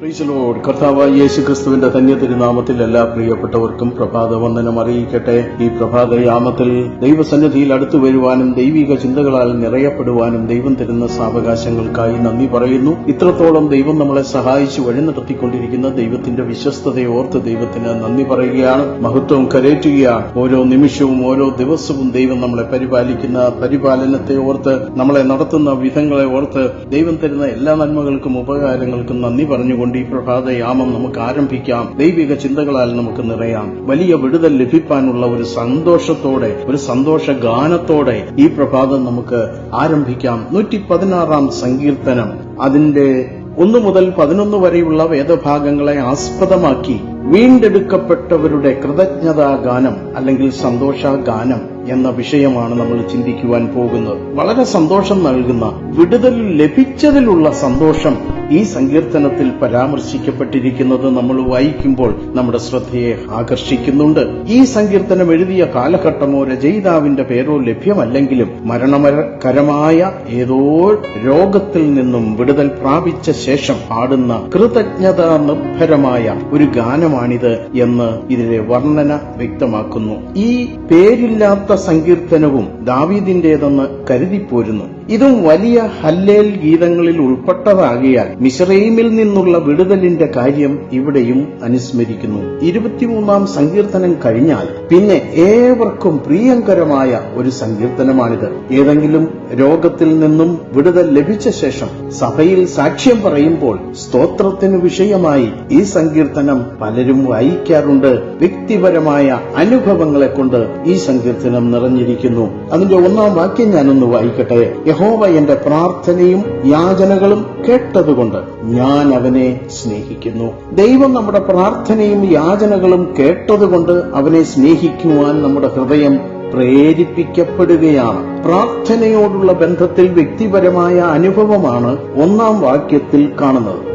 പ്രീശലോട് കർത്താവ് യേശു ക്രിസ്തുവിന്റെ ധന്യ തിരുനാമത്തിൽ എല്ലാ പ്രിയപ്പെട്ടവർക്കും പ്രഭാത വന്ദനം അറിയിക്കട്ടെ. ഈ പ്രഭാതയാമത്തിൽ ദൈവസന്നിധിയിൽ അടുത്തു വരുവാനും ദൈവിക ചിന്തകളാൽ നിറയപ്പെടുവാനും ദൈവം തരുന്ന സാവകാശങ്ങൾക്കായി നന്ദി പറയുന്നു. ഇത്രത്തോളം ദൈവം നമ്മളെ സഹായിച്ചു വഴി നടത്തിക്കൊണ്ടിരിക്കുന്ന ദൈവത്തിന്റെ വിശ്വസ്തതയെ ഓർത്ത് ദൈവത്തിന് നന്ദി പറയുകയാണ്. മഹത്വം കരേറ്റുകയാണ്. ഓരോ നിമിഷവും ഓരോ ദിവസവും ദൈവം നമ്മളെ പരിപാലിക്കുന്ന പരിപാലനത്തെ ഓർത്ത് നമ്മളെ നടത്തുന്ന വിധങ്ങളെ ഓർത്ത് ദൈവം തരുന്ന എല്ലാ നന്മകൾക്കും ഉപകാരങ്ങൾക്കും നന്ദി പറഞ്ഞുകൊണ്ട് ഈ പ്രഭാതയാമം നമുക്ക് ആരംഭിക്കാം. ദൈവിക ചിന്തകളാൽ നമുക്ക് നിറയാം. വലിയ വിടുതൽ ലഭിക്കാനുള്ള ഒരു സന്തോഷത്തോടെ ഒരു സന്തോഷ ഗാനത്തോടെ ഈ പ്രഭാതം നമുക്ക് ആരംഭിക്കാം. നൂറ്റി പതിനാറാം സങ്കീർത്തനം. അതിന്റെ ഒന്നു മുതൽ പതിനൊന്ന് വരെയുള്ള വേദഭാഗങ്ങളെ ആസ്പദമാക്കി വീണ്ടെടുക്കപ്പെട്ടവരുടെ കൃതജ്ഞതാ ഗാനം അല്ലെങ്കിൽ സന്തോഷ ഗാനം എന്ന വിഷയമാണ് നമ്മൾ ചിന്തിക്കുവാൻ പോകുന്നത്. വളരെ സന്തോഷം നൽകുന്ന വിടുതൽ ലഭിച്ചതിലുള്ള സന്തോഷം ഈ സങ്കീർത്തനത്തിൽ പരാമർശിക്കപ്പെട്ടിരിക്കുന്നത് നമ്മൾ വായിക്കുമ്പോൾ നമ്മുടെ ശ്രദ്ധയെ ആകർഷിക്കുന്നുണ്ട്. ഈ സങ്കീർത്തനം എഴുതിയ കാലഘട്ടമോ രചയിതാവിന്റെ പേരോ ലഭ്യമല്ലെങ്കിലും മരണകരമായ ഏതോ രോഗത്തിൽ നിന്നും വിടുതൽ പ്രാപിച്ച ശേഷം പാടുന്ന കൃതജ്ഞതാ നിർഭരമായ ഒരു ഗാനമാണിത് എന്ന് ഇതിലെ വർണന വ്യക്തമാക്കുന്നു. ഈ പേരില്ലാത്ത സങ്കീർത്തനവും ദാവീദിന്റേതെന്ന് കരുതിപ്പോരുന്നു. ഇതും വലിയ ഹല്ലേൽ ഗീതങ്ങളിൽ ഉൾപ്പെട്ടതാകിയാൽ മിശ്രൈമിൽ നിന്നുള്ള വിടുതലിന്റെ കാര്യം ഇവിടെയും അനുസ്മരിക്കുന്നു. ഇരുപത്തിമൂന്നാം സങ്കീർത്തനം കഴിഞ്ഞാൽ പിന്നെ ഏവർക്കും പ്രിയങ്കരമായ ഒരു സങ്കീർത്തനമാണിത്. ഏതെങ്കിലും രോഗത്തിൽ നിന്നും വിടുതൽ ലഭിച്ച ശേഷം സഭയിൽ സാക്ഷ്യം പറയുമ്പോൾ സ്തോത്രത്തിന് വിഷയമായി ഈ സങ്കീർത്തനം പലരും വായിക്കാറുണ്ട്. വ്യക്തിപരമായ അനുഭവങ്ങളെ കൊണ്ട് ഈ സങ്കീർത്തനം നിറഞ്ഞിരിക്കുന്നു. അതിന്റെ ഒന്നാം വാക്യം ഞാനൊന്ന് വായിക്കട്ടെ. യഹോവ എന്റെ പ്രാർത്ഥനയും യാചനകളും കേട്ടതുകൊണ്ട് ഞാൻ അവനെ സ്നേഹിക്കുന്നു. ദൈവം നമ്മുടെ പ്രാർത്ഥനയും യാചനകളും കേട്ടതുകൊണ്ട് അവനെ സ്നേഹിക്കുവാൻ നമ്മുടെ ഹൃദയം പ്രേരിപ്പിക്കപ്പെടുകയാണ്. പ്രാർത്ഥനയോടുള്ള ബന്ധത്തിൽ വ്യക്തിപരമായ അനുഭവമാണ് ഒന്നാം വാക്യത്തിൽ കാണുന്നത്.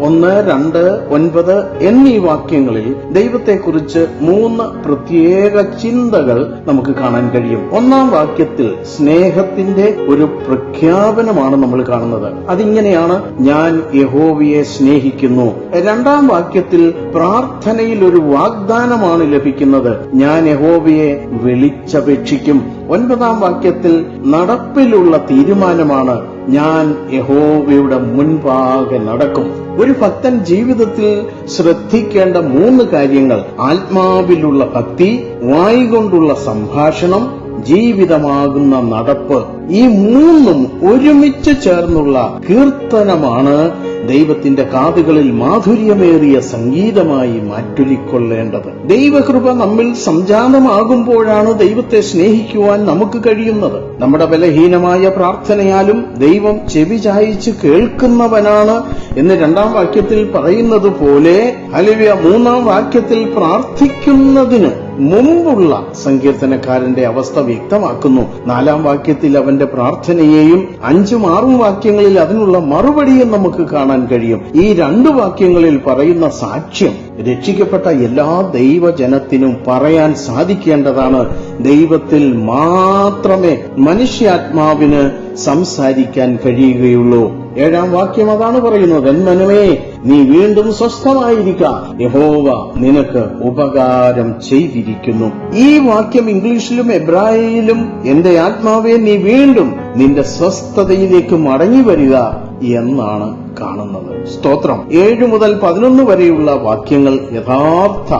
ഒന്ന് രണ്ട് ഒൻപത് എന്നീ വാക്യങ്ങളിൽ ദൈവത്തെക്കുറിച്ച് മൂന്ന് പ്രത്യേക ചിന്തകൾ നമുക്ക് കാണാൻ കഴിയും. ഒന്നാം വാക്യത്തിൽ സ്നേഹത്തിന്റെ ഒരു പ്രഖ്യാപനമാണ് നമ്മൾ കാണുന്നത്. അതിങ്ങനെയാണ് ഞാൻ യഹോവയെ സ്നേഹിക്കുന്നു. രണ്ടാം വാക്യത്തിൽ പ്രാർത്ഥനയിൽ ഒരു വാഗ്ദാനമാണ് ലഭിക്കുന്നത്. ഞാൻ യഹോവയെ വിളിച്ചപേക്ഷിക്കും ഒൻപതാം വാക്യത്തിൽ നടപ്പിലുള്ള തീരുമാനമാണ് ഞാൻ യഹോവയുടെ മുൻപാകെ നടക്കും. ഒരു ഭക്തൻ ജീവിതത്തിൽ ശ്രദ്ധിക്കേണ്ട മൂന്ന് കാര്യങ്ങൾ. ആത്മാവിലുള്ള ഭക്തി വായികൊണ്ടുള്ള സംഭാഷണം ജീവിതമാകുന്ന നടപ്പ്. ഈ മൂന്നും ഒരുമിച്ച് ചേർന്നുള്ള കീർത്തനമാണ് ദൈവത്തിന്റെ കാതുകളിൽ മാധുര്യമേറിയ സംഗീതമായി മാറ്റൊലിക്കൊള്ളേണ്ടത് ദൈവകൃപ നമ്മിൽ സംജാതമാകുമ്പോഴാണ് ദൈവത്തെ സ്നേഹിക്കുവാൻ നമുക്ക് കഴിയുന്നത്. നമ്മുടെ ബലഹീനമായ പ്രാർത്ഥനയാലും ദൈവം ചെവി ചായച്ച് കേൾക്കുന്നവനാണ് എന്ന് രണ്ടാം വാക്യത്തിൽ പറയുന്നത് പോലെ അലിവ്യ മൂന്നാം വാക്യത്തിൽ പ്രാർത്ഥിക്കുന്നതിന് മുമ്പുള്ള സങ്കീർത്തനക്കാരന്റെ അവസ്ഥ വ്യക്തമാക്കുന്നു. നാലാം വാക്യത്തിൽ അവന്റെ പ്രാർത്ഥനയെയും അഞ്ചും ആറും വാക്യങ്ങളിൽ അതിനുള്ള മറുപടിയും നമുക്ക് കാണാൻ കഴിയും. ഈ രണ്ട് വാക്യങ്ങളിൽ പറയുന്ന സാക്ഷ്യം രക്ഷിക്കപ്പെട്ട എല്ലാ ദൈവജനത്തിനും പറയാൻ സാധിക്കേണ്ടതാണ്. ദൈവത്തിൽ മാത്രമേ മനുഷ്യാത്മാവിന് സംസാരിക്കാൻ കഴിയുകയുള്ളൂ. ഏഴാം വാക്യം അതാണ് പറയുന്നത്. എന്മനുവേ നീ വീണ്ടും സ്വസ്ഥമായിരിക്ക. യഹോവ നിനക്ക് ഉപകാരം ചെയ്തിരിക്കുന്നു. ഈ വാക്യം ഇംഗ്ലീഷിലും എബ്രായയിലും എന്റെ ആത്മാവെ നീ വീണ്ടും നിന്റെ സ്വസ്ഥതയിലേക്ക് മടങ്ങി വരിക എന്നാണ് കാണുന്നത്. സ്തോത്രം. ഏഴ് മുതൽ പതിനൊന്ന് വരെയുള്ള വാക്യങ്ങൾ യഥാർത്ഥ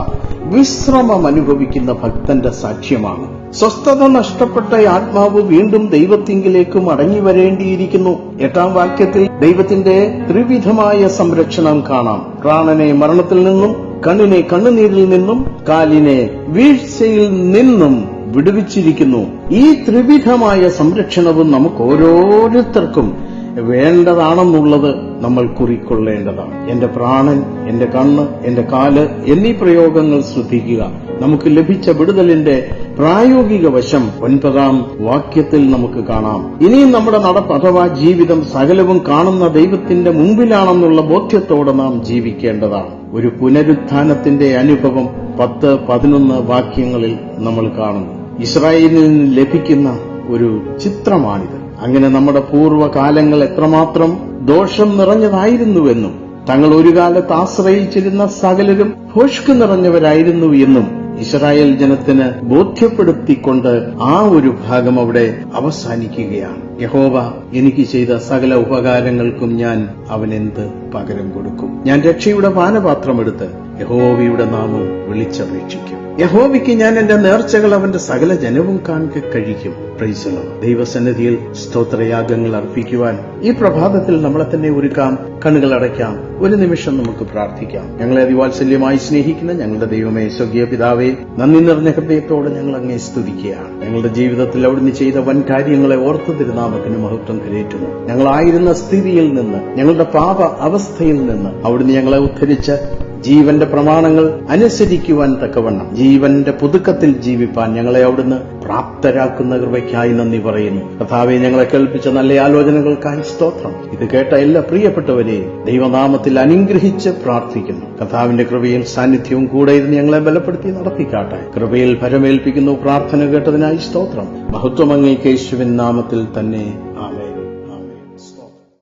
വിശ്രമം അനുഭവിക്കുന്ന ഭക്തന്റെ സാക്ഷ്യമാണ്. സ്വസ്ഥത നഷ്ടപ്പെട്ട ആത്മാവ് വീണ്ടും ദൈവത്തിങ്കിലേക്ക് മടങ്ങി വരേണ്ടിയിരിക്കുന്നു എട്ടാം വാക്യത്തിൽ ദൈവത്തിന്റെ ത്രിവിധമായ സംരക്ഷണം കാണാം. പ്രാണനെ മരണത്തിൽ നിന്നും കണ്ണിനെ കണ്ണുനീരിൽ നിന്നും കാലിനെ വീഴ്ചയിൽ നിന്നും വിടുവിച്ചിരിക്കുന്നു. ഈ ത്രിവിധമായ സംരക്ഷണവും നമുക്ക് ഓരോരുത്തർക്കും വേണ്ടതാണെന്നുള്ളത് നമ്മൾ കുറിക്കൊള്ളേണ്ടതാണ്. എന്റെ പ്രാണൻ എന്റെ കണ്ണ് എന്റെ കാൽ എന്നീ പ്രയോഗങ്ങൾ ശ്രദ്ധിക്കുക. നമുക്ക് ലഭിച്ച വിടുതലിന്റെ പ്രായോഗിക വശം ഒൻപതാം വാക്യത്തിൽ നമുക്ക് കാണാം. ഇനിയും നമ്മുടെ നടപ്പ് അഥവാ ജീവിതം സകലവും കാണുന്ന ദൈവത്തിന്റെ മുമ്പിലാണെന്നുള്ള ബോധ്യത്തോടെ നാം ജീവിക്കേണ്ടതാണ്. ഒരു പുനരുത്ഥാനത്തിന്റെ അനുഭവം പത്ത് പതിനൊന്ന് വാക്യങ്ങളിൽ നമ്മൾ കാണുന്നു. ഇസ്രായേലിൽ നിന്ന് ലഭിക്കുന്ന ഒരു ചിത്രമാണിത്. അങ്ങനെ നമ്മുടെ പൂർവകാലങ്ങൾ എത്രമാത്രം ദോഷം നിറഞ്ഞതായിരുന്നുവെന്നും തങ്ങൾ ഒരു കാലത്ത് ആശ്രയിച്ചിരുന്ന സകലരും ഭോഷ്ക് നിറഞ്ഞവരായിരുന്നു എന്നും ഇസ്രായേൽ ജനത്തിന് ബോധ്യപ്പെടുത്തിക്കൊണ്ട് ആ ഒരു ഭാഗം അവിടെ അവസാനിക്കുകയാണ്. യഹോവ എനിക്ക് ചെയ്ത സകല ഉപകാരങ്ങൾക്കും ഞാൻ അവനെന്ത് പകരം കൊടുക്കും. ഞാൻ രക്ഷയുടെ പാനപാത്രമെടുത്ത് യഹോവയുടെ നാമം വിളിച്ചപേക്ഷിക്കും. യഹോവയ്ക്ക് ഞാൻ എന്റെ നേർച്ചകൾ അവന്റെ സകല ജനവും കാണുക കഴിക്കും പ്രൈസലോ ദൈവസന്നിധിയിൽ സ്തോത്രയാഗങ്ങൾ അർപ്പിക്കുവാൻ ഈ പ്രഭാതത്തിൽ നമ്മളെ തന്നെ ഒരുക്കാം കണ്ണുകൾ അടയ്ക്കാം. ഒരു നിമിഷം നമുക്ക് പ്രാർത്ഥിക്കാം. ഞങ്ങളെ അതിവാത്സല്യമായി സ്നേഹിക്കുന്ന ഞങ്ങളുടെ ദൈവമേ സ്വർഗീയ പിതാവേ നന്ദി നിറഞ്ഞ ഹൃദയത്തോടെ ഞങ്ങൾ അങ്ങേ സ്തുതിക്കുകയാണ്. ഞങ്ങളുടെ ജീവിതത്തിൽ അവിടുന്ന് ചെയ്ത വൻ കാര്യങ്ങളെ ഓർത്തു തിരുനാമത്തിന് മഹത്വം കരേറ്റുന്നു. ഞങ്ങളായിരുന്ന സ്ഥിതിയിൽ നിന്ന് ഞങ്ങളുടെ പാപ അവസ്ഥയിൽ നിന്ന് അവിടുന്ന് ഞങ്ങളെ ഉദ്ധരിച്ച് ജീവന്റെ പ്രമാണങ്ങൾ അനുസരിക്കുവാൻ തക്കവണ്ണം ജീവന്റെ പുതുക്കത്തിൽ ജീവിപ്പാൻ ഞങ്ങളെ അവിടുന്ന് പ്രാപ്തരാക്കുന്ന കൃപയ്ക്കായി നന്ദി പറയുന്നു. കഥാവെ ഞങ്ങളെ കേൾപ്പിച്ച നല്ല ആലോചനകൾക്കായി സ്തോത്രം. ഇത് കേട്ട എല്ലാ പ്രിയപ്പെട്ടവരെയും ദൈവനാമത്തിൽ അനുഗ്രഹിച്ച് പ്രാർത്ഥിക്കുന്നു. കഥാവിന്റെ കൃപയും സാന്നിധ്യവും കൂടെ ഇരുന്ന് ഞങ്ങളെ ബലപ്പെടുത്തി നടത്തിക്കാട്ടെ കൃപയിൽ ഫലമേൽപ്പിക്കുന്നു പ്രാർത്ഥന കേട്ടതിനായി സ്തോത്രം. മഹത്വമങ്ങേക്ക് യേശുവിൻ നാമത്തിൽ തന്നെ.